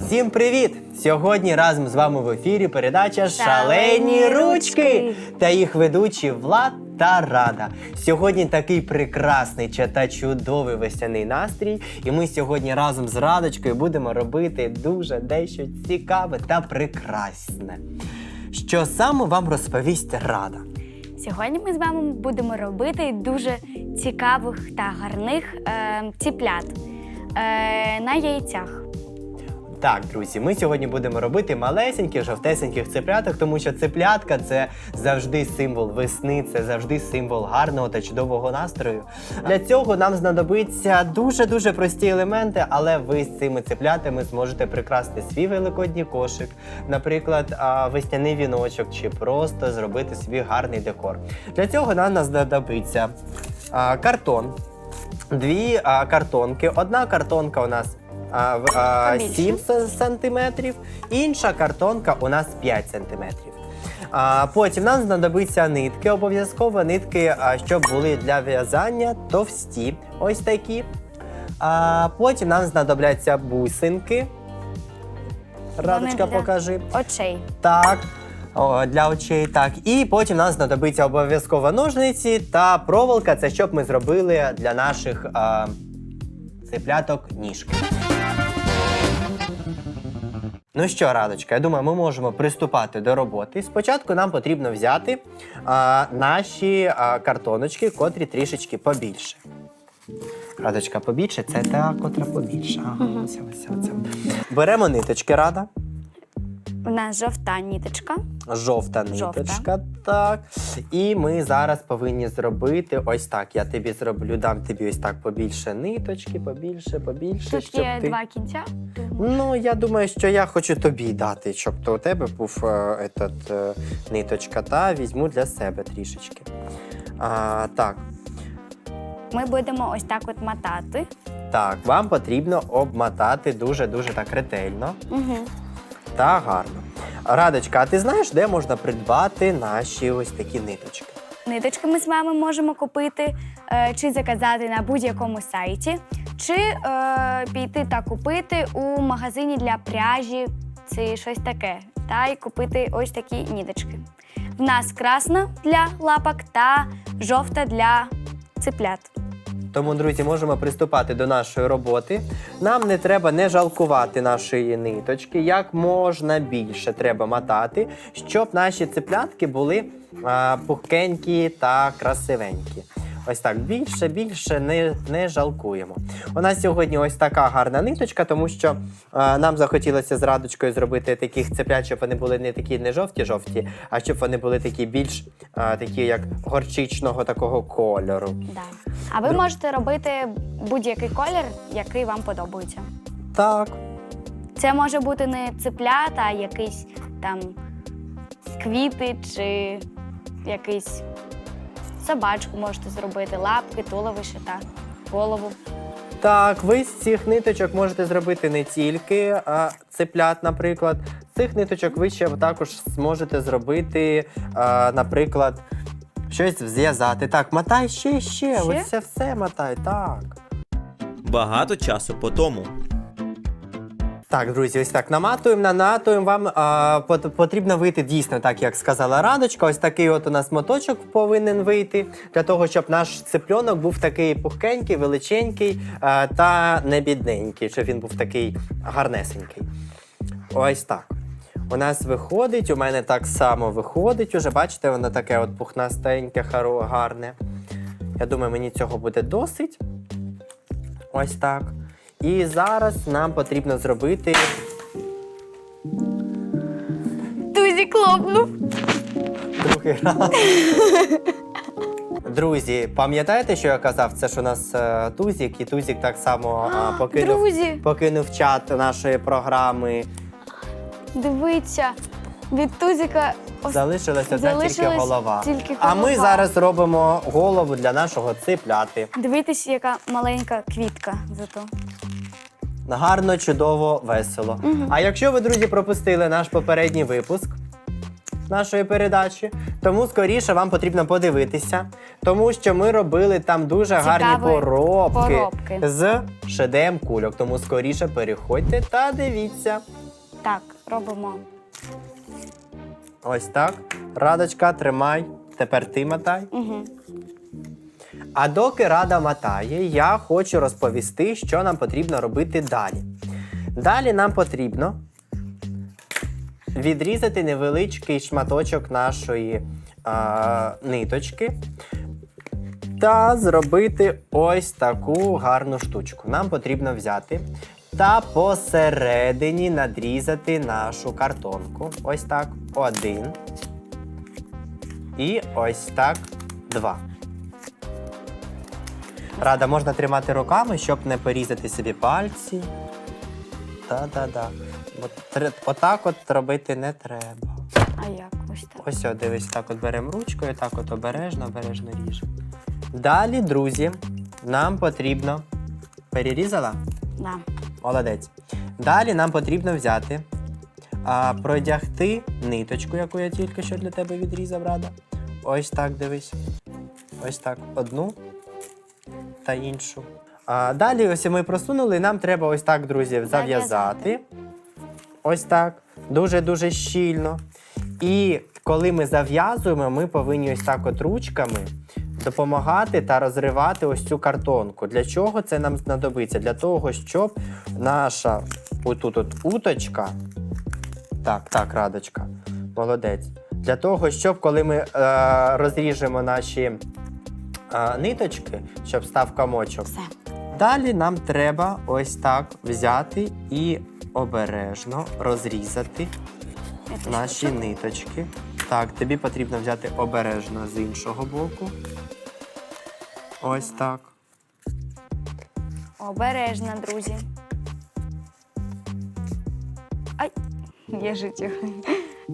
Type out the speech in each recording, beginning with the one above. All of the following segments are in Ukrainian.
Всім привіт! Сьогодні разом з вами в ефірі передача «Шалені ручки ручки» та їх ведучі Влад та Рада. Сьогодні такий прекрасний чи- та чудовий весняний настрій, і ми сьогодні разом з Радочкою будемо робити дуже дещо цікаве та прекрасне. Що саме вам розповість Рада? Сьогодні ми з вами будемо робити дуже цікавих та гарних е, ціплят е, на яйцях. Так, друзі, ми сьогодні будемо робити малесеньких жовтесеньких цепляток, тому що цеплятка це завжди символ весни, це завжди символ гарного та чудового настрою. Для цього нам знадобиться дуже-дуже прості елементи, але ви з цими цеплятами зможете прикрасти свій великодній кошик, наприклад, весняний віночок, чи просто зробити свій гарний декор. Для цього нам знадобиться картон, дві картонки. Одна картонка у нас а, а, 7 сантиметрів, інша картонка у нас 5 сантиметрів. А, потім нам знадобиться нитки, обов'язково нитки, а, щоб були для в'язання товсті, ось такі. А, потім нам знадобляться бусинки. Радочка, для- покажи. Очей. Так. О, для очей, так. І потім нам знадобиться обов'язково ножниці та проволока. Це щоб ми зробили для наших а, цепляток ніжки. Ну що, Радочка, я думаю, ми можемо приступати до роботи. Спочатку нам потрібно взяти а, наші а, картоночки, котрі трішечки побільше. Радочка побільше, це та, котра побільше. Ага, ось, ось, ось. Беремо ниточки, рада. У нас жовта ніточка. Жовта Жовта. ниточка, так. І ми зараз повинні зробити ось так. Я тобі зроблю, дам тобі ось так побільше ниточки, побільше, побільше. Тут щоб є ти... два кінця. Ну, я думаю, що я хочу тобі дати, щоб то у тебе був е, етот, е, ниточка, та візьму для себе трішечки. А, так, Ми будемо ось так от мотати. так, вам потрібно обмотати дуже-дуже так ретельно Угу. та гарно. Радочка, а ти знаєш, де можна придбати наші ось такі ниточки? Ниточки ми з вами можемо купити е, чи заказати на будь-якому сайті, чи е, піти та купити у магазині для пряжі чи щось таке. Та й купити ось такі ніточки. В нас красна для лапок та жовта для цеплят. Тому, друзі, можемо приступати до нашої роботи. Нам не треба не жалкувати нашої ниточки. Як можна більше треба мотати, щоб наші цеплятки були а, пухкенькі та красивенькі. Ось так більше, більше не, не жалкуємо. У нас сьогодні ось така гарна ниточка, тому що а, нам захотілося з радочкою зробити таких цеплят, щоб вони були не такі не жовті-жовті, а щоб вони були такі більш а, такі, як горчичного такого кольору. Да. А ви можете робити будь-який колір, який вам подобається. Так, Це може бути не цеплята, а якийсь там квіти чи якийсь собачку можете зробити, лапки, туловище та голову. Так, ви з цих ниточок можете зробити не тільки а, цеплят, наприклад. З цих ниточок ви ще також зможете зробити, а, наприклад, щось зв'язати. Так, мотай ще, ще. Ще? Ось це все мотай, так. Багато часу по тому. Так, друзі, ось так наматуємо, нанатуємо. Вам а, потрібно вийти дійсно, так як сказала Радочка. Ось такий от у нас моточок повинен вийти для того, щоб наш цепльонок був такий пухкенький, величенький а, та не бідненький, щоб він був такий гарнесенький. Ось так. У нас виходить, у мене так само виходить. Уже бачите, воно таке от пухнастеньке, гарне. Я думаю, мені цього буде досить. Ось так. І зараз нам потрібно зробити. Тузі клопнув. Другий раз. Друзі, пам'ятаєте, що я казав? Це ж у нас е, Тузік, і Тузік так само а, покинув, Друзі, покинув чат нашої програми. дивіться, від тузика Ос- Залишилася одна тільки залишилась голова. тільки А ми голова. зараз робимо голову для нашого ципляти. Дивитись, яка маленька квітка зато. Гарно, чудово, весело. А якщо ви, друзі, пропустили наш попередній випуск нашої передачі, тому скоріше вам потрібно подивитися, тому що ми робили там дуже гарні Цікаві поробки, поробки. з шедем кульок. Тому скоріше переходьте та дивіться. Так, робимо. Ось так. Радочка, тримай. Тепер ти мотай. Угу. А доки рада мотає, я хочу розповісти, що нам потрібно робити далі. Далі нам потрібно відрізати невеличкий шматочок нашої а, ниточки та зробити ось таку гарну штучку. Нам потрібно взяти та посередині надрізати нашу картонку. Ось так. Один. І ось так два. Рада можна тримати руками, щоб не порізати собі пальці. Та-да-да. От, Отак от робити не треба. А як? Ось так. Ось о, дивись, так от беремо ручкою, так от обережно, обережно ріжемо. Далі, друзі, нам потрібно. Перерізала? Да. Молодець. Далі нам потрібно взяти, а, продягти ниточку, яку я тільки що для тебе відрізав, рада. Ось так дивись. Ось так. Одну та іншу. А, далі ось ми просунули, нам треба ось так, друзі, зав'язати. Ось так. Дуже-дуже щільно. І коли ми зав'язуємо, ми повинні ось так от ручками допомагати та розривати ось цю картонку. Для чого це нам знадобиться? Для того, щоб наша отут от уточка. Так, так, радочка. Молодець. Для того, щоб коли ми е, розріжемо наші е, ниточки, щоб став комочок, Все. Далі нам треба ось так взяти і обережно розрізати Я наші ниточки. Так, тобі потрібно взяти обережно з іншого боку. Ось так. Обережно, друзі. Ай, я життя.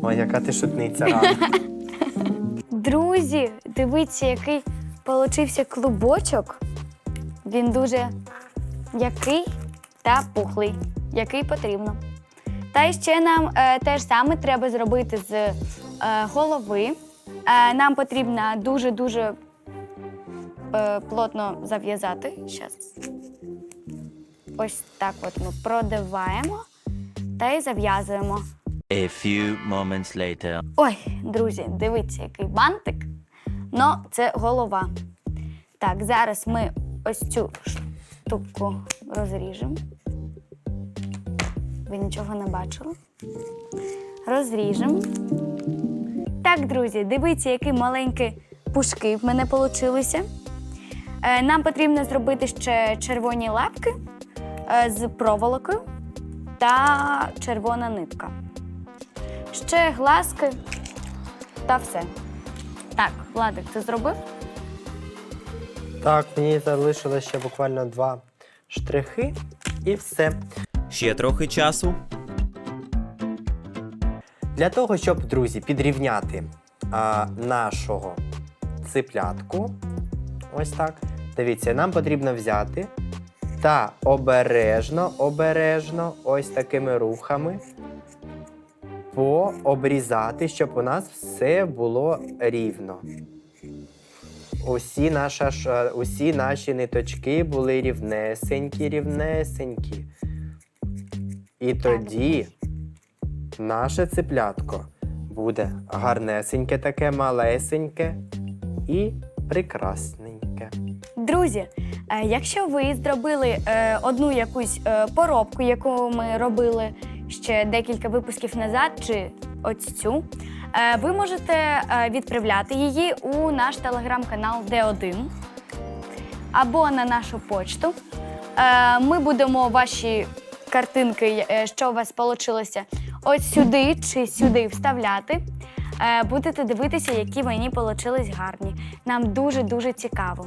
Ой, яка ти шутниця. Друзі, дивіться, який получився клубочок. Він дуже який та пухлий, який потрібно. Та ще нам е, те ж саме треба зробити з е, голови. Е, нам потрібно дуже-дуже е, плотно зав'язати. Щас. Ось так от ми продиваємо та й зав'язуємо. A few moments later. Ой, друзі, дивіться, який бантик. Ну, це голова. Так, зараз ми ось цю штуку розріжемо. Ви нічого не бачили? Розріжемо. Так, друзі, дивіться, які маленькі пушки в мене получилися. Е, Нам потрібно зробити ще червоні лапки е, з проволокою та червона нитка. Ще глазки та все. Так, Владик, ти зробив? Так, мені залишилося ще буквально два штрихи і все. Ще трохи часу. Для того, щоб, друзі, підрівняти а, нашого циплятку, ось так. Дивіться, нам потрібно взяти та обережно, обережно, ось такими рухами пообрізати, щоб у нас все було рівно. Усі, наша, усі наші ниточки були рівнесенькі, рівнесенькі. І тоді наше циплятко буде гарнесеньке, таке малесеньке і прекрасненьке. Друзі, е, якщо ви зробили е, одну якусь е, поробку, яку ми робили ще декілька випусків назад, чи ось цю, е, ви можете е, відправляти її у наш телеграм-канал Д1 або на нашу почту. Е, Ми будемо ваші картинки, що у вас вийшло, ось сюди чи сюди вставляти. Будете дивитися, які мені вийшли гарні. Нам дуже-дуже цікаво.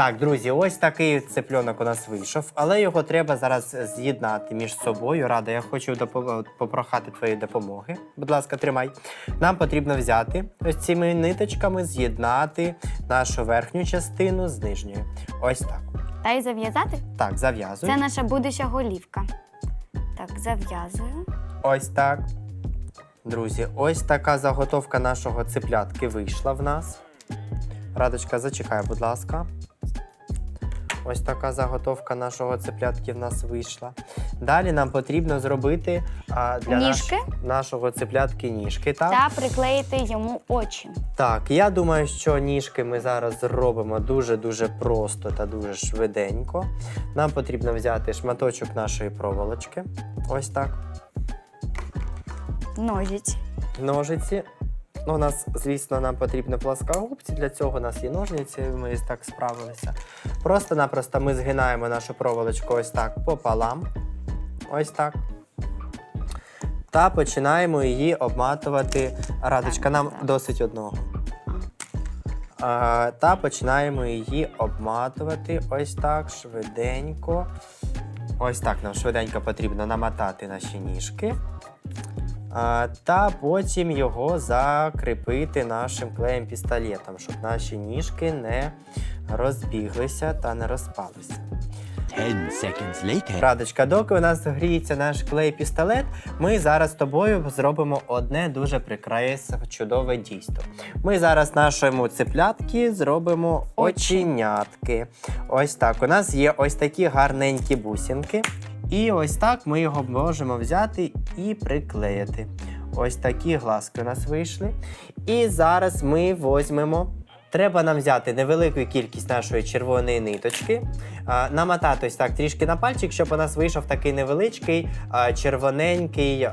Так, друзі, ось такий цепльонок у нас вийшов, але його треба зараз з'єднати між собою. Рада, я хочу допо- попрохати твоєї допомоги. Будь ласка, тримай. Нам потрібно взяти ось цими ниточками, з'єднати нашу верхню частину з нижньою. Ось так. Та й зав'язати? Так, зав'язуй. Це наша будуща голівка. Так, зав'язую. Ось так. Друзі, ось така заготовка нашого цеплятки вийшла в нас. Радочка, зачекай, будь ласка. Ось така заготовка нашого цеплятки в нас вийшла. Далі нам потрібно зробити а, для наш- Ніжки? нашого цеплятки ніжки. Так? Та приклеїти йому очі. так, я думаю, що ніжки ми зараз зробимо дуже-дуже просто та дуже швиденько. Нам потрібно взяти шматочок нашої проволочки. Ось так. Ножиць. ножиці. Ну, у нас, звісно, нам потрібні плоскогубці. Для цього у нас є ножниці, ми ось так справилися. Просто-напросто ми згинаємо нашу проволочку ось так пополам. Ось так. Та починаємо її обматувати. Радочка, нам досить одного. А, та починаємо її обматувати ось так швиденько. Ось так нам швиденько потрібно намотати наші ніжки. Та потім його закріпити нашим клеєм пістолетом, щоб наші ніжки не розбіглися та не розпалися. Later. Радочка, доки у нас гріється наш клей-пістолет, ми зараз з тобою зробимо одне дуже прекрасне, чудове дійство. Ми зараз нашому цеплятки зробимо оченятки. Ось так. У нас є ось такі гарненькі бусинки. І ось так ми його можемо взяти і приклеїти. Ось такі глазки у нас вийшли. І зараз ми візьмемо. Треба нам взяти невелику кількість нашої червоної ниточки, намотати ось так трішки на пальчик, щоб у нас вийшов такий невеличкий червоненький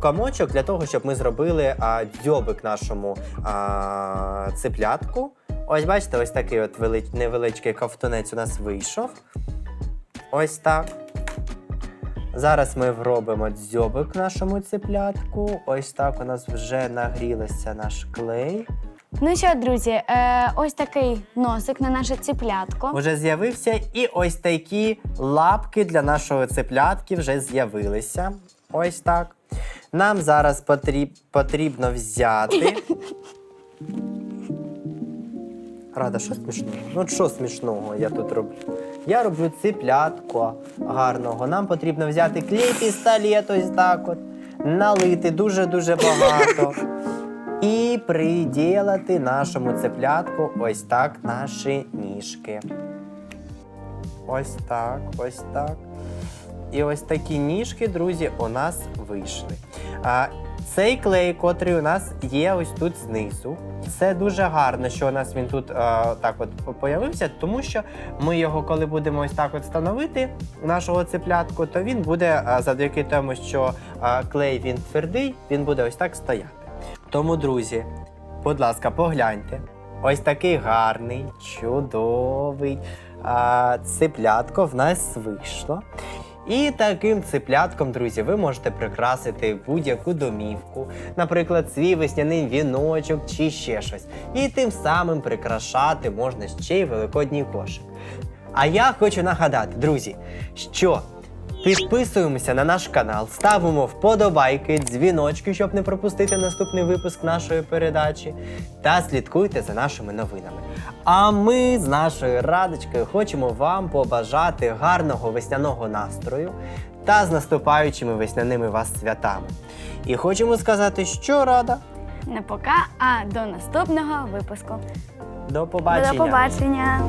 комочок для того, щоб ми зробили дзьобик нашому а, цеплятку. Ось бачите, ось такий от невеличкий ковтунець у нас вийшов. Ось так. Зараз ми вробимо дзьобик нашому цеплятку. Ось так у нас вже нагрілося наш клей. Ну що, друзі, е, ось такий носик на наше ціплятко. Вже з'явився, і ось такі лапки для нашого цеплятки вже з'явилися. Ось так. Нам зараз потріб, потрібно взяти. Рада, що смішного? Ну, що смішного я тут роблю? Я роблю цеплятку гарного. Нам потрібно взяти клей пістолет, ось так от, налити дуже-дуже багато. І приділати нашому цеплятку ось так наші ніжки. Ось так, ось так. І ось такі ніжки, друзі, у нас вийшли. А, цей клей, котрий у нас є ось тут знизу. Це дуже гарно, що у нас він тут а, так от появився, тому що ми його, коли будемо ось так от встановити, нашого цеплятку, то він буде а, завдяки тому, що а, клей він твердий, він буде ось так стояти. Тому, друзі, будь ласка, погляньте. Ось такий гарний, чудовий а, цеплятко в нас вийшло. І таким циплятком, друзі, ви можете прикрасити будь-яку домівку, наприклад, свій весняний віночок чи ще щось. І тим самим прикрашати можна ще й великодній кошик. А я хочу нагадати, друзі, що підписуємося на наш канал, ставимо вподобайки, дзвіночки, щоб не пропустити наступний випуск нашої передачі, та слідкуйте за нашими новинами. А ми з нашою радочкою хочемо вам побажати гарного весняного настрою та з наступаючими весняними вас святами. І хочемо сказати, що рада. Не пока, а до наступного випуску. До побачення. До побачення.